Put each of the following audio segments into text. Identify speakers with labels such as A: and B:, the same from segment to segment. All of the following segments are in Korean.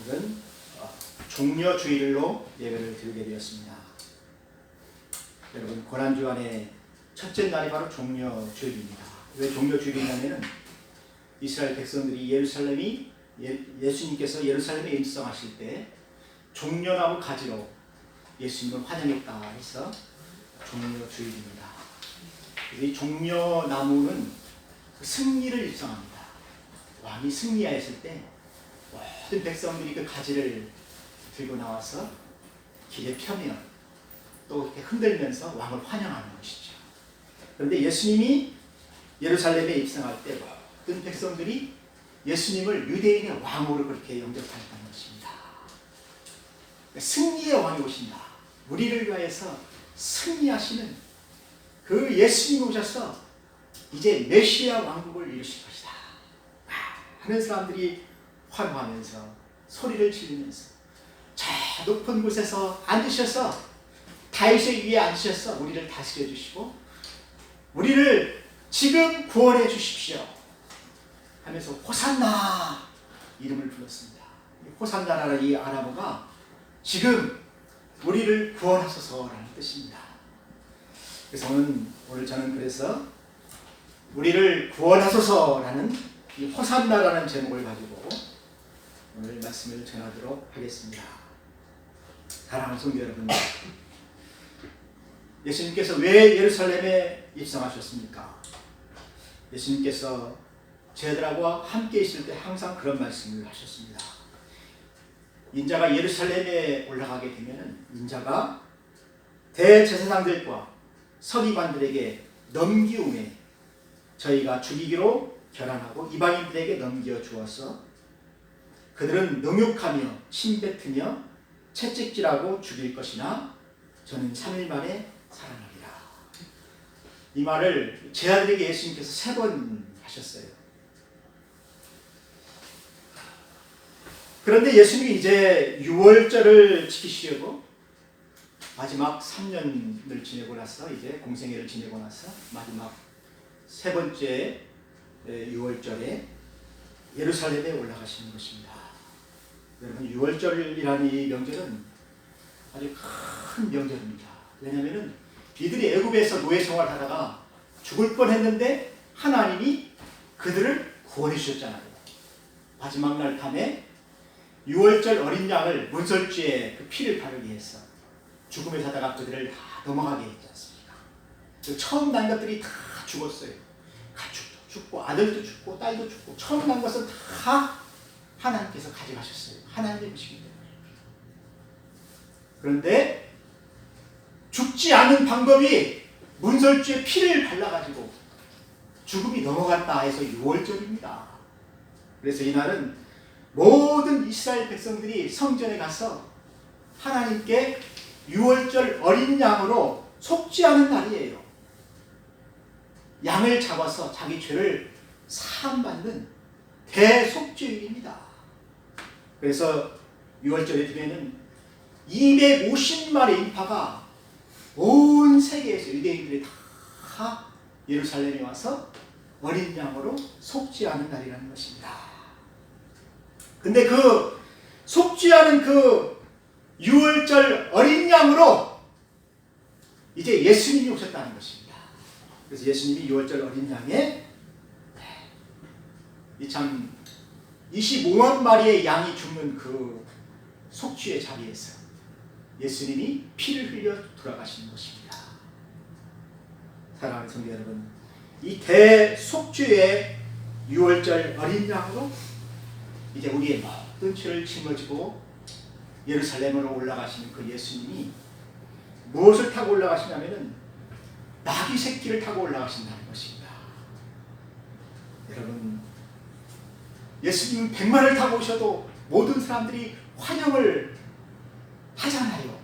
A: 오늘은 어, 종려주일로 예배를 드리게 되었습니다. 여러분 고난 주간의 첫째 날이 바로 종려 주일입니다. 왜 종려 주일이냐면은 이스라엘 백성들이 예루살렘이 예, 예수님께서 예루살렘에 입성하실 때 종려나무 가지로 예수님을 환영했다 해서 종려 주일입니다. 이 종려나무는 그 승리를 일성합니다. 왕이 승리하였을 때 모든 백성들이 그 가지를 들고 나와서 길에 펴면 또 이렇게 흔들면서 왕을 환영하는 것이죠. 그런데 예수님이 예루살렘에 입성할 때 모든 백성들이 예수님을 유대인의 왕으로 그렇게 영접하였다는 것입니다. 승리의 왕이 오신다. 우리를 위하여서 승리하시는 그 예수님이 오셔서 이제 메시아 왕국을 이루실 것이다. 하는 사람들이 환호하면서 소리를 지르면서 저 높은 곳에서 앉으셔서 다윗의 위에 앉으셔서 우리를 다스려 주시고 우리를 지금 구원해 주십시오 하면서 호산나 이름을 불렀습니다. 이 호산나라는 이 아람어가 지금 우리를 구원하소서라는 뜻입니다. 그래서 오늘 저는 그래서 우리를 구원하소서라는 이 호산나라는 제목을 가지고 오늘 말씀을 전하도록 하겠습니다. 사랑하는 성도 여러분, 예수님께서 왜 예루살렘에 입성하셨습니까? 예수님께서 제자들하고 함께 있을 때 항상 그런 말씀을 하셨습니다. 인자가 예루살렘에 올라가게 되면 인자가 대제사장들과 서기관들에게 넘기움에 저희가 죽이기로 결안하고 이방인들에게 넘겨 주어서 그들은 능욕하며 침뱉으며 채찍질하고 죽일 것이나 저는 3일 만에 살아나리라. 이 말을 제 아들에게 예수님께서 세 번 하셨어요. 그런데 예수님이 이제 6월절을 지키시려고 마지막 3년을 지내고 나서 이제 공생애를 지내고 나서 마지막 세 번째 6월절에 예루살렘에 올라가시는 것입니다. 여러분 6월절이라는 이 명절은 아주 큰 명절입니다. 왜냐하면 이들이 애굽에서 노예 생활하다가 죽을 뻔했는데 하나님이 그들을 구원해 주셨잖아요. 마지막 날 밤에 6월절 어린 양을 문설주에 그 피를 바르게 해서 죽음에 사다가 그들을 다 넘어가게 했지 않습니까? 그 처음 난 것들이 다 죽었어요. 가축도 죽고 아들도 죽고 딸도 죽고 처음 난 것은 다 하나님께서 가져가셨어요. 하나님의 것이기 때문에. 그런데 죽지 않은 방법이 문설주에 피를 발라가지고 죽음이 넘어갔다 해서 6월절입니다. 그래서 이날은 모든 이스라엘 백성들이 성전에 가서 하나님께 6월절 어린 양으로 속지 않은 날이에요. 양을 잡아서 자기 죄를 사함받는 대속죄일입니다. 그래서 6월절에 되면은 250마리 인파가 온 세계에서 유대인들이 다 예루살렘에 와서 어린 양으로 속지 않은 날이라는 것입니다. 근데 그 속지 않은 그 6월절 어린 양으로 이제 예수님이 오셨다는 것입니다. 그래서 예수님이 6월절 어린 양에 이참 25만 마리의 양이 죽 는 그 속죄의 자리에서 예수님이 피를 흘려 돌아가시는 것입니다. 사랑하는 성도 여러분, 이 대속죄의 6월절 어린 양으로 이제 우리의 모든 죄를 짊어지고 예루살렘으로 올라가시는 그 예수님이 무엇을 타고 올라가시냐면은 나귀 새끼를 타고 올라가신다는 것입니다. 여러분 예수님은 백마를 타고 오셔도 모든 사람들이 환영을 하잖아요.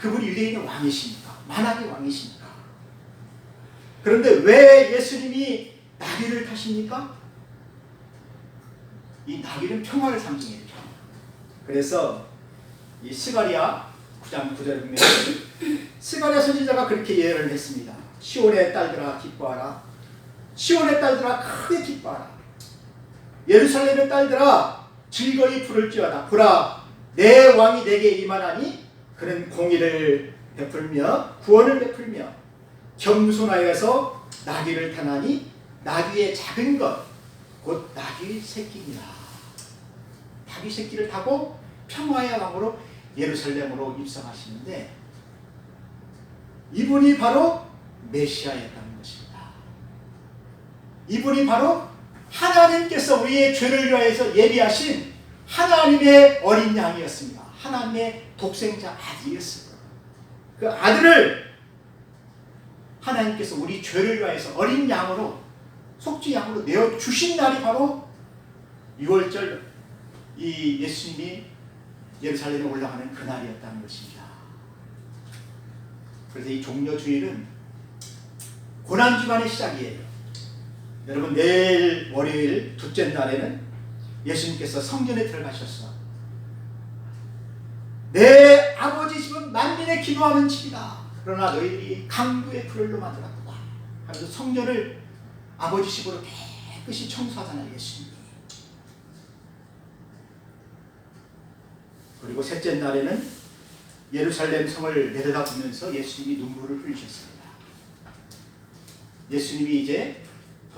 A: 그분이 유대인의 왕이시니까 만왕의 왕이시니까. 그런데 왜 예수님이 나귀를 타십니까? 이 나귀는 평화를 상징해요. 평화. 그래서 이 스가리아 9장 9절에 보면 스가리아 선지자가 그렇게 예언을 했습니다. 시온의 딸들아 기뻐하라. 시온의 딸들아 크게 기뻐하라. 예루살렘의 딸들아 즐거이 부를지어다 보라 내 왕이 내게 임하나니 그는 공의를 베풀며 구원을 베풀며 겸손하여서 나귀를 타나니 나귀의 작은 것 곧 나귀 새끼니라 나귀 새끼를 타고 평화의 왕으로 예루살렘으로 입성하시는데 이분이 바로 메시아였다는 것입니다. 이분이 바로 하나님께서 우리의 죄를 위하여서 예비하신 하나님의 어린 양이었습니다. 하나님의 독생자 아들이었습니다. 그 아들을 하나님께서 우리 죄를 위하여서 어린 양으로 속죄 양으로 내어 주신 날이 바로 6월절 이 예수님이 예루살렘에 올라가는 그 날이었다는 것입니다. 그래서 이 종려 주일은 고난 주간의 시작이에요. 여러분 내일 월요일 둘째 날에는 예수님께서 성전에 들어가셔서 내 아버지 집은 만민의 기도하는 집이다. 그러나 너희들이 강도의 불을로 만들었다. 하면서 성전을 아버지 집으로 깨끗이 청소하잖아요, 예수님이. 그리고 셋째 날에는 예루살렘 성을 내려다보면서 예수님이 눈물을 흘리셨습니다. 예수님이 이제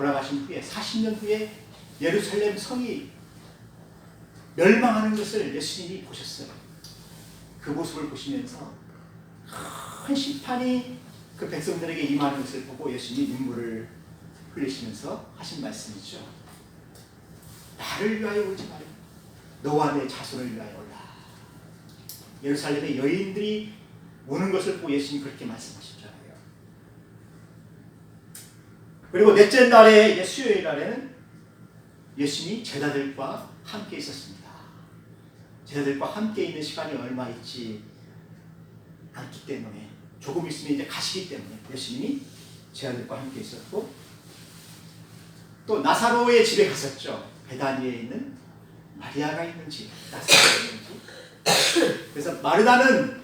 A: 돌아가신 후에 40년 후에 예루살렘 성이 멸망하는 것을 예수님이 보셨어요. 그 모습을 보시면서 큰 심판이 그 백성들에게 임하는 것을 보고 예수님이 눈물을 흘리시면서 하신 말씀이죠. 나를 위하여 오지 말라. 너와 내 자손을 위하여 올라. 예루살렘의 여인들이 오는 것을 보고 예수님 그렇게 말씀하셨잖아요. 그리고 넷째 날에 수요일 날에는 예수님이 제자들과 함께 있었습니다. 제자들과 함께 있는 시간이 얼마 있지 않기 때문에 조금 있으면 이제 가시기 때문에 예수님이 제자들과 함께 있었고 또 나사로의 집에 갔었죠. 베다니에 있는 마리아가 있는 집, 나사로에 있는 집. 그래서 마르다는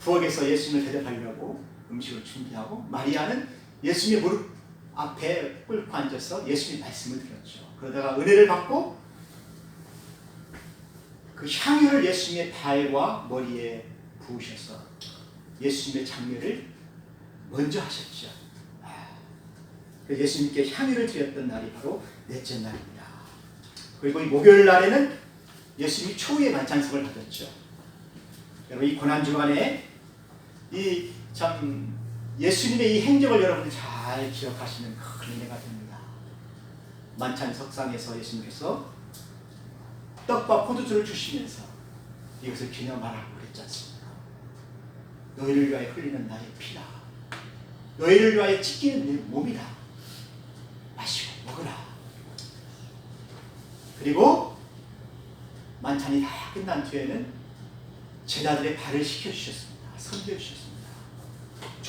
A: 부엌에서 예수님을 대접하려고 음식을 준비하고 마리아는 예수님의 무릎 앞에 꿇고 앉아서 예수님의 말씀을 들었죠. 그러다가 은혜를 받고 그 향유를 예수님의 발과 머리에 부으셔서 예수님의 장례를 먼저 하셨죠. 아, 그래서 예수님께 향유를 드렸던 날이 바로 넷째 날입니다. 그리고 이 목요일 날에는 예수님이 초유의 만찬석을 받았죠. 여러분 이 고난 주간에 이 참 예수님의 이 행적을 여러분들 잘 기억하시는 큰 은혜가 됩니다. 만찬 석상에서 예수님께서 떡과 포도주를 주시면서 이것을 기념하라고 그랬지 않습니까? 너희를 위하여 흘리는 나의 피다. 너희를 위하여 찢기는 내 몸이다. 마시고 먹으라. 그리고 만찬이 다 끝난 뒤에는 제자들의 발을 씻겨주셨습니다. 선교해주셨습니다.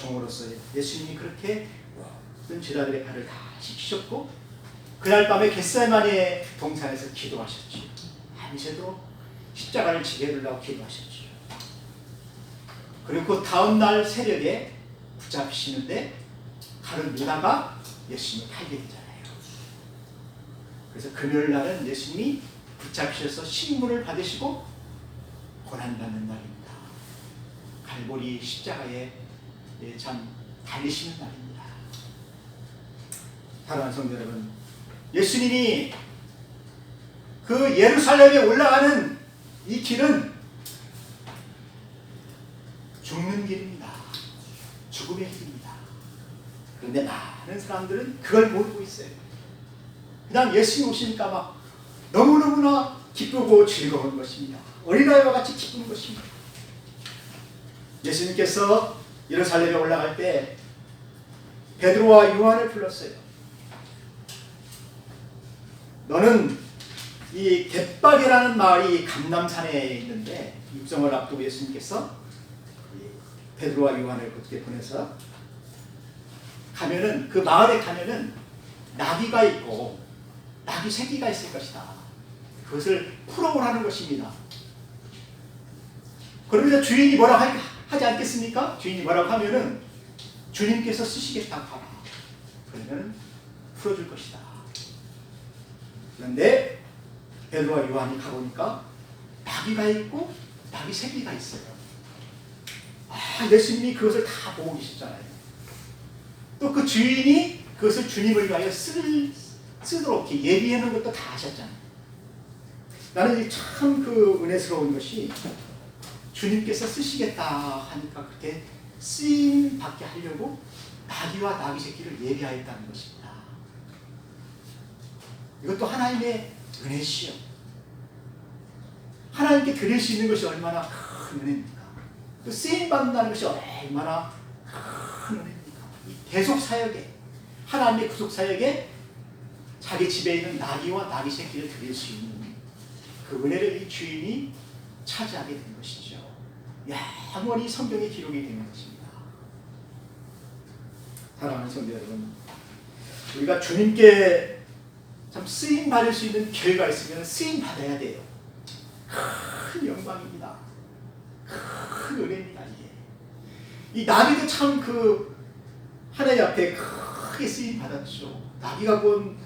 A: 종으로서 예수님이 그렇게 모든 제자들의 발을 다 씻기셨고 그날 밤에 겟세마니의 동산에서 기도하셨죠. 밤새도록 십자가를 지게 해달라고 기도하셨죠. 그리고 그 다음 날 새벽에 붙잡히시는데 가는 유다가 예수님을 팔게 되잖아요. 그래서 금요일 날은 예수님이 붙잡히셔서 신문을 받으시고 고난받는 날입니다. 갈보리 십자가에 예, 참 달리시는 날입니다. 사랑하는 성도 여러분, 예수님이 그 예루살렘에 올라가는 이 길은 죽는 길입니다. 죽음의 길입니다. 그런데 많은 사람들은 그걸 모르고 있어요. 그냥 예수님 오시니까 막 너무너무나 기쁘고 즐거운 것입니다. 어린아이와 같이 기쁜 것입니다. 예수님께서 예루살렘에 올라갈 때 베드로와 요한을 불렀어요. 너는 이 갯박이라는 마을이 감남산에 있는데 입성을 앞두고 예수님께서 베드로와 요한을 그렇게 보내서 가면은 그 마을에 가면은 나귀가 있고 나귀 새끼가 있을 것이다. 그것을 풀어오라는 것입니다. 그러면 주인이 뭐라고 하- 하지 않겠습니까? 주인이 뭐라고 하면은 주님께서 쓰시겠다고 하라. 그러면 풀어줄 것이다. 그런데 베드로와 요한이 가보니까 나귀가 있고 나귀 새끼가 있어요. 아, 예수님이 그것을 다 보고 계셨잖아요. 또 그 주인이 그것을 주님을 위하여 쓸, 쓰도록 예비해 놓은 것도 다 아셨잖아요. 나는 참 그 은혜스러운 것이 주님께서 쓰시겠다 하니까 그때 쓰임 받게 하려고 나귀와 나귀 새끼를 예비하였다는 것입니다. 이것도 하나님의 은혜시요. 하나님께 드릴 수 있는 것이 얼마나 큰 은혜입니까? 또 쓰임 받는다는 것이 얼마나 큰 은혜입니까? 이 대속 사역에 하나님의 구속 사역에 자기 집에 있는 나귀와 나귀 새끼를 드릴 수 있는 그 은혜를 이 주인이 차지하게 된 것이죠. 영원히 성경에 기록이 되는 것입니다. 사랑하는 성도 여러분, 우리가 주님께 참 쓰임 받을 수 있는 기회가 있으면 쓰임 받아야 돼요. 큰 영광입니다. 큰 은혜입니다. 이 나비도 참 그 하나님 앞에 크게 쓰임 받았죠. 나비가 본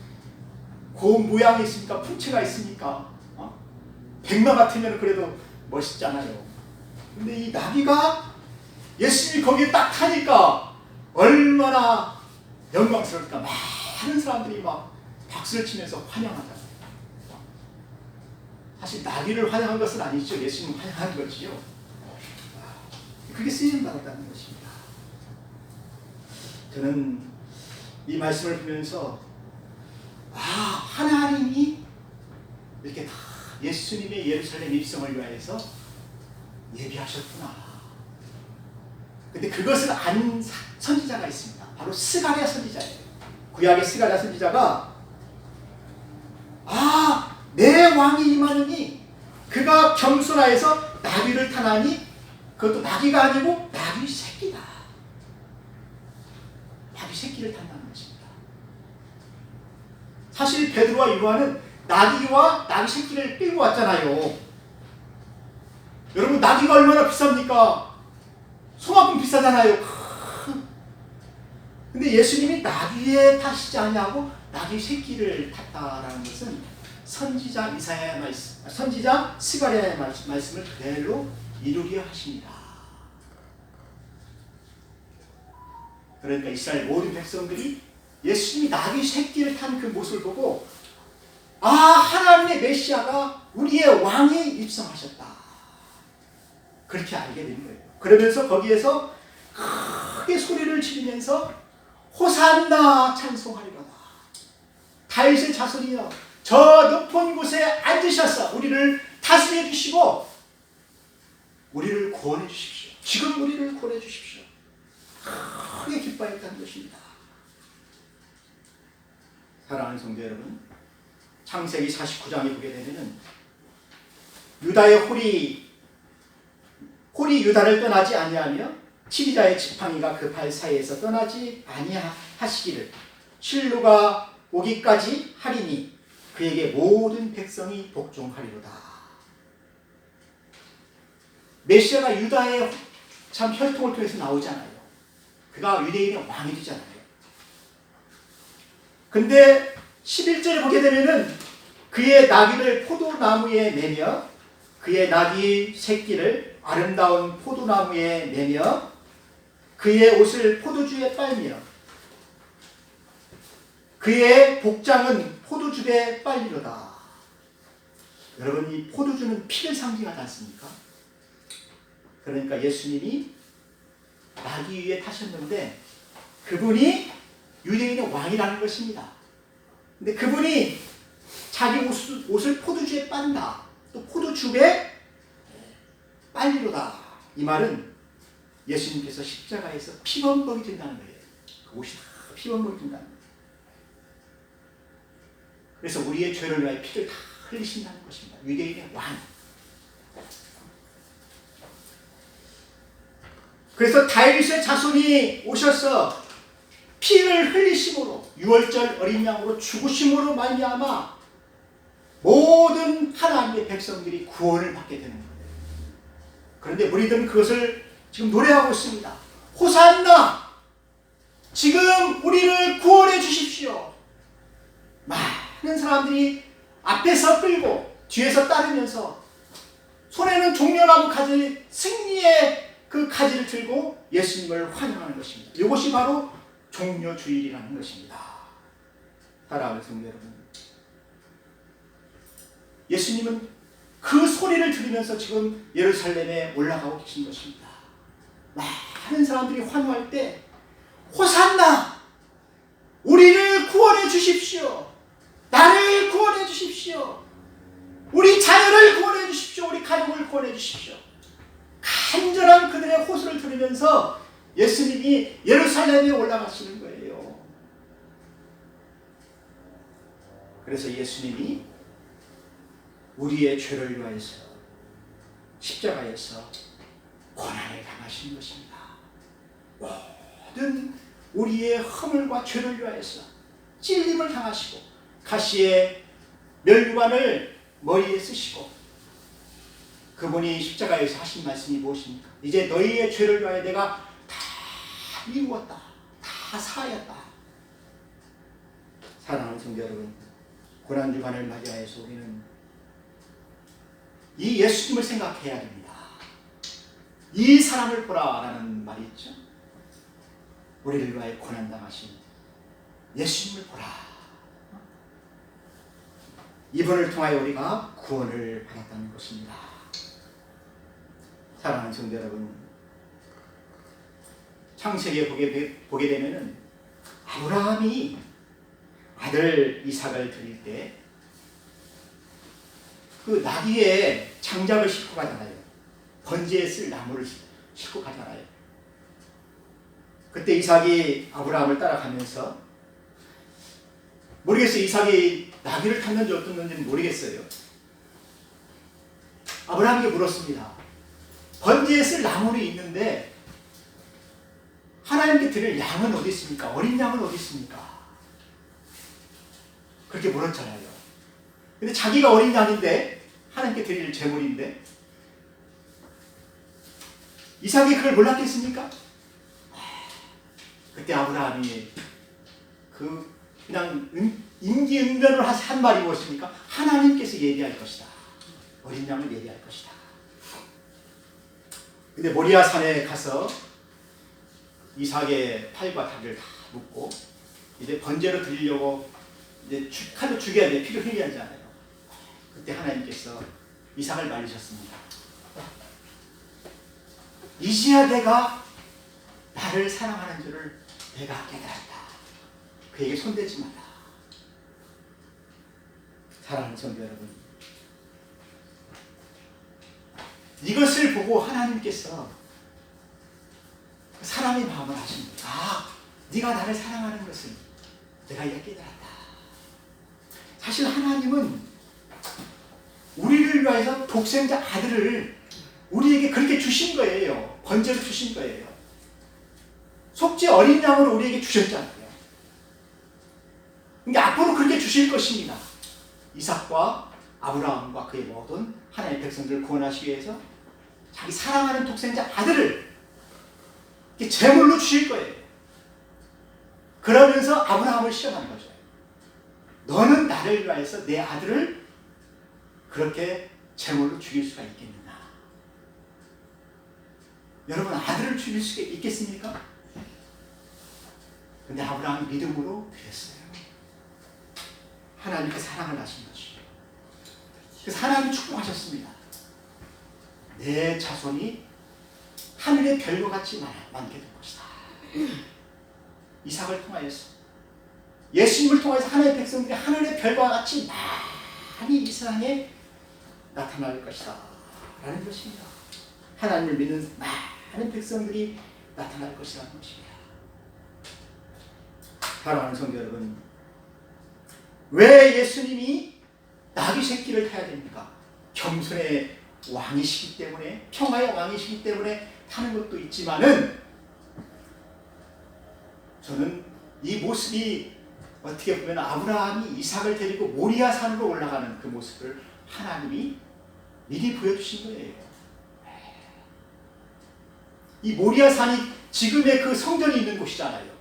A: 고운 모양이 있습니까? 풍채가 있습니까? 어? 백마 같으면 그래도 멋있잖아요. 근데 이 나비가 예수님이 거기에 딱 타니까 얼마나 영광스러울까. 많은 사람들이 막 박수를 치면서 환영하잖아요. 사실 나비를 환영한 것은 아니죠. 예수님 환영한 거지요. 그게 쓰임 받았다는 것입니다. 저는 이 말씀을 보면서 아 하나님이 이렇게 다 예수님의 예루살렘 입성을 위하여서 예비하셨구나. 근데 그것을 사- 선지자가 있습니다. 바로 스가랴 선지자예요. 구약의 스가랴 선지자가 아, 내 왕이 임하느니 그가 겸손하여서 나귀를 타나니 그것도 나귀가 아니고 나귀 새끼다. 나귀 새끼를 탄다는 것입니다. 사실 베드로와 요한은 나귀와 나귀 새끼를 끌고 왔잖아요. 여러분 나귀가 얼마나 비쌉니까? 소만큼 비싸잖아요. 근데 예수님이 나귀에 타시지 아니하고 나귀 새끼를 탔다라는 것은 선지자 이사야의 말씀, 선지자 스가랴의 말씀, 말씀을 그대로 이루게 하십니다. 그러니까 이스라엘 모든 백성들이 예수님이 나귀 새끼를 탄 그 모습을 보고 아 하나님의 메시아가 우리의 왕이 입성하셨다. 그렇게 알게 된 거예요. 그러면서 거기에서 크게 소리를 지르면서 호산나 찬송하리로다. 다윗의 자손이여 저 높은 곳에 앉으셔서 우리를 다스려 주시고 우리를 구원해 주십시오. 지금 우리를 구원해 주십시오. 크게 기뻐했다는 것입니다. 사랑하는 성도 여러분, 창세기 49장에 보게 되면은 유다의 홀이 홀이 유다를 떠나지 아니하며 치리자의 지팡이가 그 발 사이에서 떠나지 아니하시기를 실루가 오기까지 하리니 그에게 모든 백성이 복종하리로다. 메시아가 유다의 참 혈통을 통해서 나오잖아요. 그가 유대인의 왕이 되잖아요. 근데 11절에 보게 되면은 그의 나귀를 포도나무에 매며 그의 나귀 새끼를 아름다운 포도나무에 매며 그의 옷을 포도주에 빨며 그의 복장은 포도주에 빨리로다. 여러분 이 포도주는 피를 상징하지 않습니까? 그러니까 예수님이 나귀 위에 타셨는데 그분이 유대인의 왕이라는 것입니다. 근데 그분이 자기 옷을, 옷을 포도주에 빤다. 또 포도주에 빨리로다. 이 말은 예수님께서 십자가에서 피범벅이 된다는 거예요. 그 옷이 다 피범벅이 된다는 거예요. 그래서 우리의 죄를 위하여 피를 다 흘리신다는 것입니다. 유대인의 왕. 그래서 다윗의 자손이 오셔서 피를 흘리심으로 유월절 어린 양으로 죽으심으로 말미암아 모든 하나님의 백성들이 구원을 받게 되는 거예요. 그런데 우리들은 그것을 지금 노래하고 있습니다. 호산나! 지금 우리를 구원해 주십시오. 많은 사람들이 앞에서 끌고 뒤에서 따르면서 손에는 종려나무 가지 승리의 그 가지를 들고 예수님을 환영하는 것입니다. 이것이 바로 종려주일이라는 것입니다. 사랑하는 성도 여러분, 예수님은 그 소리를 들으면서 지금 예루살렘에 올라가고 계신 것입니다. 많은 사람들이 환호할 때 호산나 우리를 구원해 주십시오. 나를 구원해 주십시오. 우리 자녀를 구원해 주십시오. 우리 가족을 구원해 주십시오. 간절한 그들의 호소를 들으면서 예수님이 예루살렘에 올라가시는 거예요. 그래서 예수님이 우리의 죄를 위하여서 십자가에서 고난을 당하신 것입니다. 모든 우리의 허물과 죄를 위하여서 찔림을 당하시고 가시의 멸관을 머리에 쓰시고 그분이 십자가에서 하신 말씀이 무엇입니까? 이제 너희의 죄를 위하여 내가 다 이루었다. 다 사하였다. 사랑하는 성도 여러분, 고난주간을 맞이하여서 우리는 이 예수님을 생각해야 됩니다. 이 사람을 보라라는 말이 있죠. 우리를 위하여 고난당하신 예수님을 보라. 이분을 통하여 우리가 구원을 받았다는 것입니다. 사랑하는 성도 여러분, 창세기에 보게, 보게 되면은 아브라함이 아들 이삭을 드릴 때 그 나귀에 장작을 싣고 가잖아요. 번제에 쓸 나무를 싣고 가잖아요. 그때 이삭이 아브라함을 따라가면서 모르겠어요. 이삭이 나귀를 탔는지 어떻는지는 모르겠어요. 아브라함에게 물었습니다. 번제에 쓸 나무는 있는데 하나님께 드릴 양은 어디 있습니까? 어린 양은 어디 있습니까? 그렇게 물었잖아요. 근데 자기가 어린 양인데 하나님께 드릴 제물인데 이삭이 그걸 몰랐겠습니까? 그때 아브라함이 그 그냥 임기응변을 한 말이 무엇입니까? 하나님께서 예비할 것이다. 어린 양을 예비할 것이다. 근데 모리아 산에 가서 이삭의 팔과 다리를 다 묶고 이제 번제로 드리려고 이제 칼로 죽여야 돼 피를 흘려야 하잖아요. 그때 하나님께서 이삭을 말리셨습니다. 이제야 내가 나를 사랑하는 줄을 내가 깨달았다. 그에게 손대지 마라. 사랑하는 성도 여러분, 이것을 보고 하나님께서 사람의 마음을 하십니다. 아, 네가 나를 사랑하는 것을 내가 이제 깨달았다. 사실 하나님은 우리를 위해서 독생자 아들을 우리에게 그렇게 주신 거예요. 번제로 주신 거예요. 속죄 어린 양을 우리에게 주셨잖아요. 근데 앞으로 그렇게 주실 것입니다. 이삭과 아브라함과 그의 모든 하나님의 백성들을 구원하시기 위해서 자기 사랑하는 독생자 아들을 제물로 주실 거예요. 그러면서 아브라함을 시험하는 거죠. 너는 나를 위하여서 내 아들을 그렇게 제물로 죽일 수가 있겠느냐? 여러분 아들을 죽일 수 있겠습니까? 근데 아브라함이 믿음으로 그랬어요. 하나님께 사랑을 하신 것이요. 그래서 하나님이 축복하셨습니다. 내 자손이 하늘의 별과 같이 많게 될 것이다. 이삭을 통하여서 예수님을 통해서 하나님의 백성들이 하늘의 별과 같이 많이 이 세상에 나타날 것이다. 라는 것입니다. 하나님을 믿는 많은 백성들이 나타날 것이라는 것입니다. 사랑하는 성도 여러분, 왜 예수님이 나귀 새끼를 타야 됩니까? 겸손의 왕이시기 때문에, 평화의 왕이시기 때문에 타는 것도 있지만은, 저는 이 모습이 어떻게 보면 아브라함이 이삭을 데리고 모리아 산으로 올라가는 그 모습을 하나님이 미리 보여주신 거예요. 이 모리아 산이 지금의 그 성전이 있는 곳이잖아요.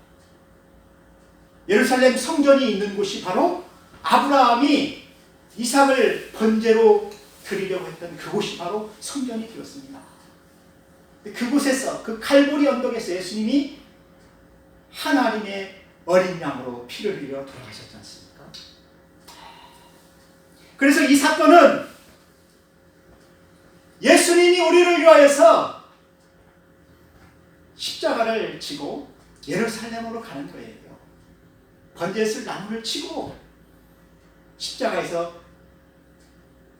A: 예루살렘 성전이 있는 곳이 바로 아브라함이 이삭을 번제로 드리려고 했던 그곳이 바로 성전이 되었습니다. 그곳에서 그 칼보리 언덕에서 예수님이 하나님의 어린 양으로 피를 흘려 돌아가셨지 않습니까? 그래서 이 사건은 예수님이 우리를 위하여서 십자가를 지고 예루살렘으로 가는 거예요. 번제슬 나무를 치고 십자가에서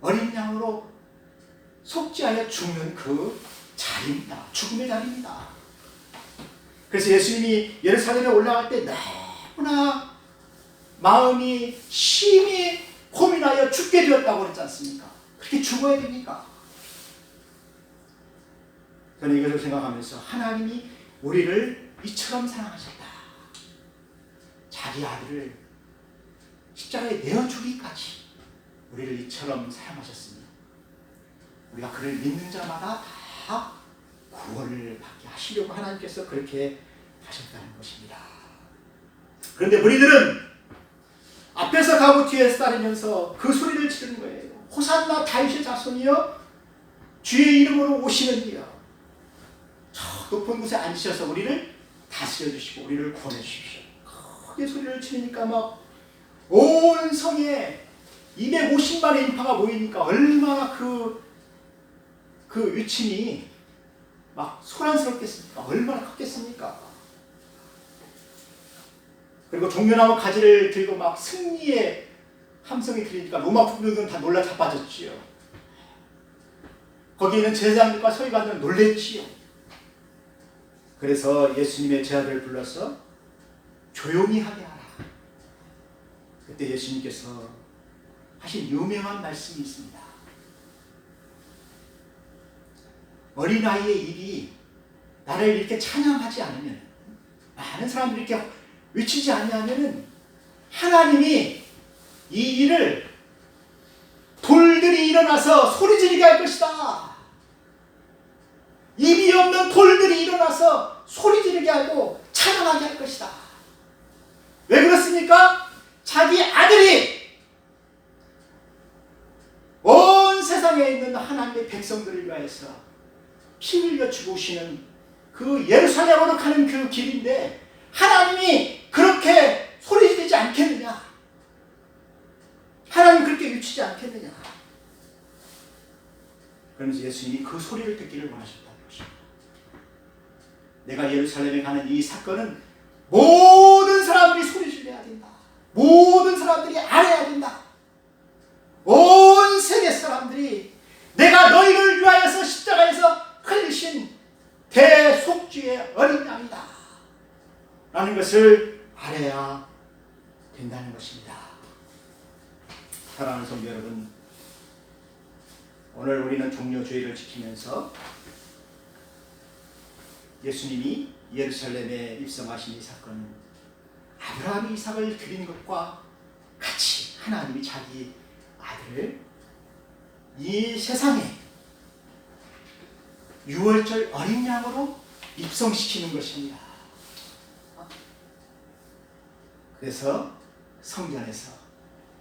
A: 어린 양으로 속죄하여 죽는 그 자리입니다. 죽음의 자리입니다. 그래서 예수님이 예루살렘에 올라갈 때 너무나 마음이 심히 고민하여 죽게 되었다고 그랬지 않습니까? 그렇게 죽어야 됩니까? 저는 이것을 생각하면서 하나님이 우리를 이처럼 사랑하셨다. 자기 아들을 십자가에 내어 주기까지 우리를 이처럼 사랑하셨으며 우리가 그를 믿는 자마다 다 구원을 받게 하시려고 하나님께서 그렇게 하셨다는 것입니다. 그런데 우리들은 앞에서 가고 뒤에서 따르면서 그 소리를 지르는 거예요. 호산나 다윗의 자손이여 주의 이름으로 오시는 이여 저 높은 곳에 앉으셔서 우리를 다스려 주시고 우리를 구원해 주십시오. 크게 소리를 치니까 막 온 성에 250만의 인파가 모이니까 얼마나 그, 그 위친이 막 소란스럽겠습니까? 얼마나 컸겠습니까? 그리고 종려나무 가지를 들고 막 승리의 함성이 들리니까 로마 군병들은 다 놀라 자빠졌지요. 거기 있는 제사장들과 서기관들은 놀랬지요. 그래서 예수님의 제자들을 불러서 조용히 하게 하라. 그때 예수님께서 하신 유명한 말씀이 있습니다. 어린아이의 입이 나를 이렇게 찬양하지 않으면 많은 사람들이 이렇게 외치지 않냐면은 하나님이 이 일을 돌들이 일어나서 소리 지르게 할 것이다. 입이 없는 돌들이 일어나서 소리 지르게 하고 찬양하게 할 것이다. 왜 그렇습니까? 자기 아들이 온 세상에 있는 하나님의 백성들을 위하여서 피 흘려 죽으시는 그 예루살렘으로 가는 그 길인데 하나님이 그렇게 소리 지르지 않겠느냐? 하나님 그렇게 유치지 않겠느냐? 그러면서 예수님이 그 소리를 듣기를 것입니다. 내가 예루살렘에 가는 이 사건은 모든 사람들이 소리 질러야 된다. 모든 사람들이 알아야 된다. 온 세계 사람들이 내가 너희를 위하여서 십자가에서 흘리신 대속주의 어린 양이다. 라는 것을 알아야 된다는 것입니다. 사랑하는 성도 여러분, 오늘 우리는 종려주의를 지키면서 예수님이 예루살렘에 입성하신 이 사건은 아브라함이 이삭을 드린 것과 같이 하나님이 자기 아들을 이 세상에 유월절 어린 양으로 입성시키는 것입니다. 그래서 성전에서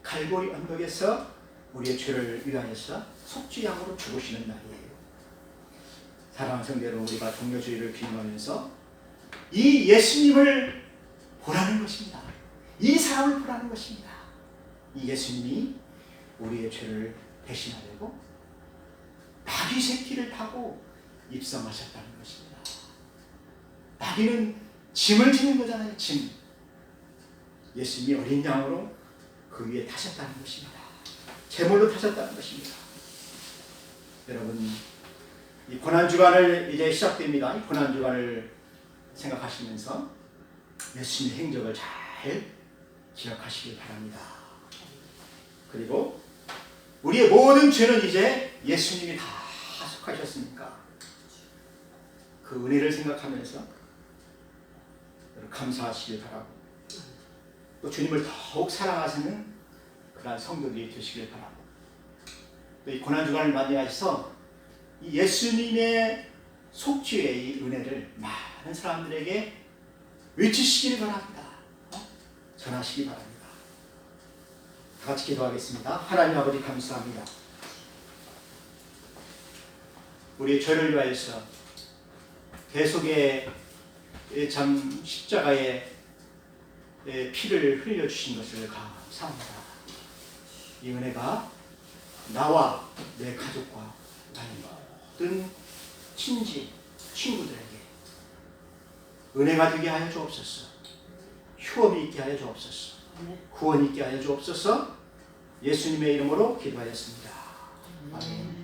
A: 갈보리 언덕에서 우리의 죄를 위하여서 속죄양으로 죽으시는 날이에요. 사랑하는 여러분, 우리가 종교주의를 기념하면서 이 예수님을 보라는 것입니다. 이 사람을 보라는 것입니다. 이 예수님이 우리의 죄를 대신하려고 나귀 새끼를 타고 입성하셨다는 것입니다. 나귀는 짐을 지는 거잖아요, 짐. 예수님이 어린 양으로 그 위에 타셨다는 것입니다. 제물로 타셨다는 것입니다. 여러분, 이 고난 주간을 이제 시작됩니다. 이 고난 주간을 생각하시면서 예수님의 행적을 잘 기억하시길 바랍니다. 그리고 우리의 모든 죄는 이제 예수님이 다 속하셨으니까 그 은혜를 생각하면서 감사하시길 바라고 또 주님을 더욱 사랑하시는 그러한 성도들이 되시길 바라고 또 이 고난주간을 맞이하셔서 이 예수님의 속죄의 이 은혜를 많은 사람들에게 외치시길 바랍니다. 어? 전하시기 바랍니다. 다 같이 기도하겠습니다. 하나님 아버지 감사합니다. 우리 죄를 위하여서 계속의 이참 십자가에 의 피를 흘려 주신 것을 감사합니다. 이 은혜가 나와 내 가족과 모 든 친지 친구들에게 은혜가 되게 하여 주옵소서. 휴업이 있게 하여 주옵소서. 구원이 있게 하여 주옵소서. 예수님의 이름으로 기도하였습니다. 아멘.